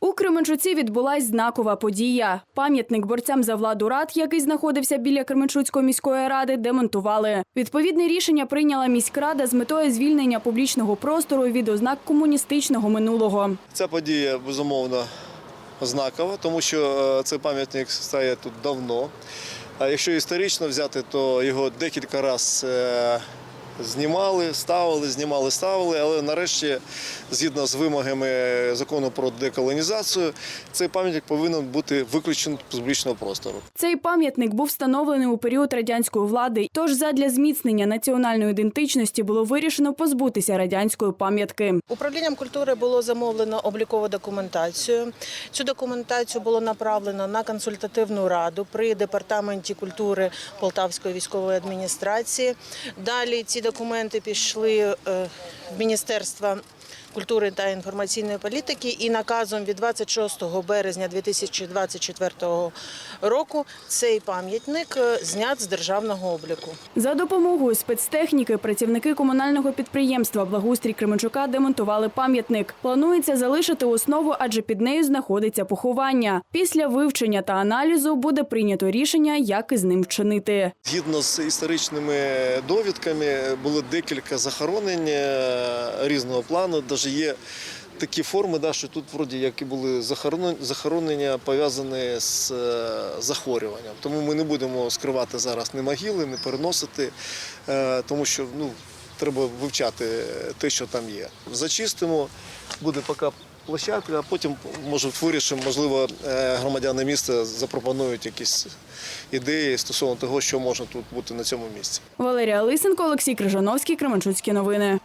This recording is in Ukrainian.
У Кременчуці відбулась знакова подія. Пам'ятник борцям за владу рад, який знаходився біля Кременчуцької міської ради, демонтували. Відповідне рішення прийняла міськрада з метою звільнення публічного простору від ознак комуністичного минулого. Ця подія безумовно знакова, тому що е, цей пам'ятник стає тут давно. А якщо історично взяти, то його декілька разів знімали, ставили, знімали, ставили. Але нарешті, згідно з вимогами закону про деколонізацію, цей пам'ятник повинен бути виключений з публічного простору. Цей пам'ятник був встановлений у період радянської влади. Тож задля зміцнення національної ідентичності було вирішено позбутися радянської пам'ятки. Управлінням культури було замовлено облікову документацію. Цю документацію було направлено на консультативну раду при департаменті культури Полтавської військової адміністрації. Далі ці документи пішли е, в Міністерство культури та інформаційної політики і наказом від 26 березня 2024 року цей пам'ятник е, знят з державного обліку. За допомогою спецтехніки працівники комунального підприємства Благоустрій Кременчука демонтували пам'ятник. Планується залишити основу, адже під нею знаходиться поховання. Після вивчення та аналізу буде прийнято рішення, як із ним вчинити. Згідно з історичними довідками, було декілька захоронень е, різного плану. Навіть є такі форми, да, що тут вроді як і були захоронення, пов'язані з е, захворюванням. Тому ми не будемо скривати зараз ні могили, не переносити, е, тому що ну, треба вивчати те, що там є. Зачистимо, буде поки площадка, а потім може вирішимо, можливо, е, громадяни міста запропонують якісь ідеї стосовно того, що можна тут бути на цьому місці. Валерія Лисенко, Олексій Крижановський, Кременчуцькі новини.